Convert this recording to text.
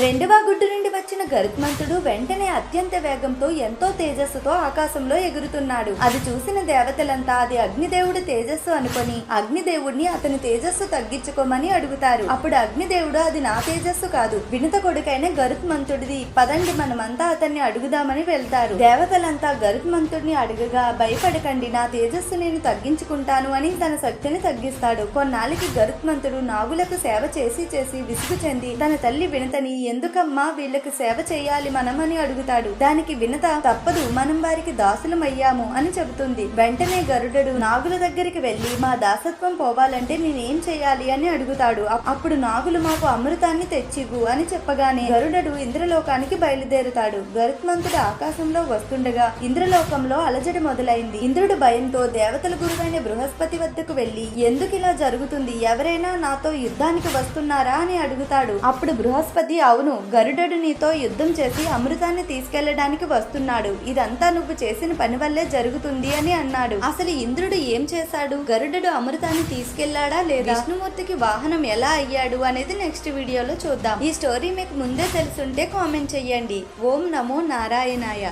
రెండవ గుడ్డు నుండి వచ్చిన గరుత్మంతుడు వెంటనే అత్యంత వేగంతో ఎంతో తేజస్సుతో ఆకాశంలో ఎగురుతున్నాడు. అది చూసిన దేవతలంతా అది అగ్నిదేవుడు తేజస్సు అనుకొని అగ్నిదేవుడిని అతని తేజస్సు తగ్గించుకోమని అడుగుతారు. అప్పుడు అగ్నిదేవుడు అది నా తేజస్సు కాదు వినత కొడుకైన గరుత్మంతుడిది. పదండి మనమంతా అతన్ని అడుగుదామని వెళ్తారు. దేవతలంతా గరుత్మంతుడిని అడుగగా భయపడకండి నా తేజస్సు నేను తగ్గించుకుంటాను అని తన శక్తిని తగ్గిస్తాడు. కొన్నాళ్ళకి గరుత్మంతుడు నాగులకు సేవ చేసి చేసి విసుగు చెంది తన తల్లి వినతని ఎందుకమ్మా వీళ్ళకి సేవ చేయాలి మనమని అడుగుతాడు. దానికి వినత తప్పదు మనం వారికి దాసులమయ్యాము అని చెబుతుంది. వెంటనే గరుడడు నాగుల దగ్గరికి వెళ్ళి మా దాసత్వం పోవాలంటే నేనేం చేయాలి? అని అడుగుతాడు. అప్పుడు నాగులు మాకు అమృతాన్ని తెచ్చివు అని చెప్పగానే గరుడడు ఇంద్రలోకానికి బయలుదేరుతాడు. గరుత్మంతుడు ఆకాశంలో వస్తుండగా ఇంద్రలోకంలో అలజడి మొదలైంది. ఇంద్రుడు భయంతో దేవతల గురువైన బృహస్పతి వద్దకు వెళ్ళి ఎందుకు ఇలా జరుగుతుంది? ఎవరైనా నాతో యుద్ధానికి వస్తున్నారా? అని అడుగుతాడు. అప్పుడు బృహస్పతి అవును గరుడడు నీతో యుద్ధం చేసి అమృతాన్ని తీసుకెళ్ళడానికి వస్తున్నాడు. ఇదంతా నువ్వు చేసిన పని వల్లే జరుగుతుంది అని అన్నాడు. అసలు ఇంద్రుడు ఏం చేశాడు? గరుడడు అమృతాన్ని తీసుకెళ్ళాడా లేదా? విష్ణుమూర్తికి వాహనం ఎలా అయ్యాడు అనేది నెక్స్ట్ వీడియోలో చూద్దాం. ఈ స్టోరీ మీకు ముందే తెలుసుంటే కామెంట్ చెయ్యండి ఓం నమో నారాయణాయ.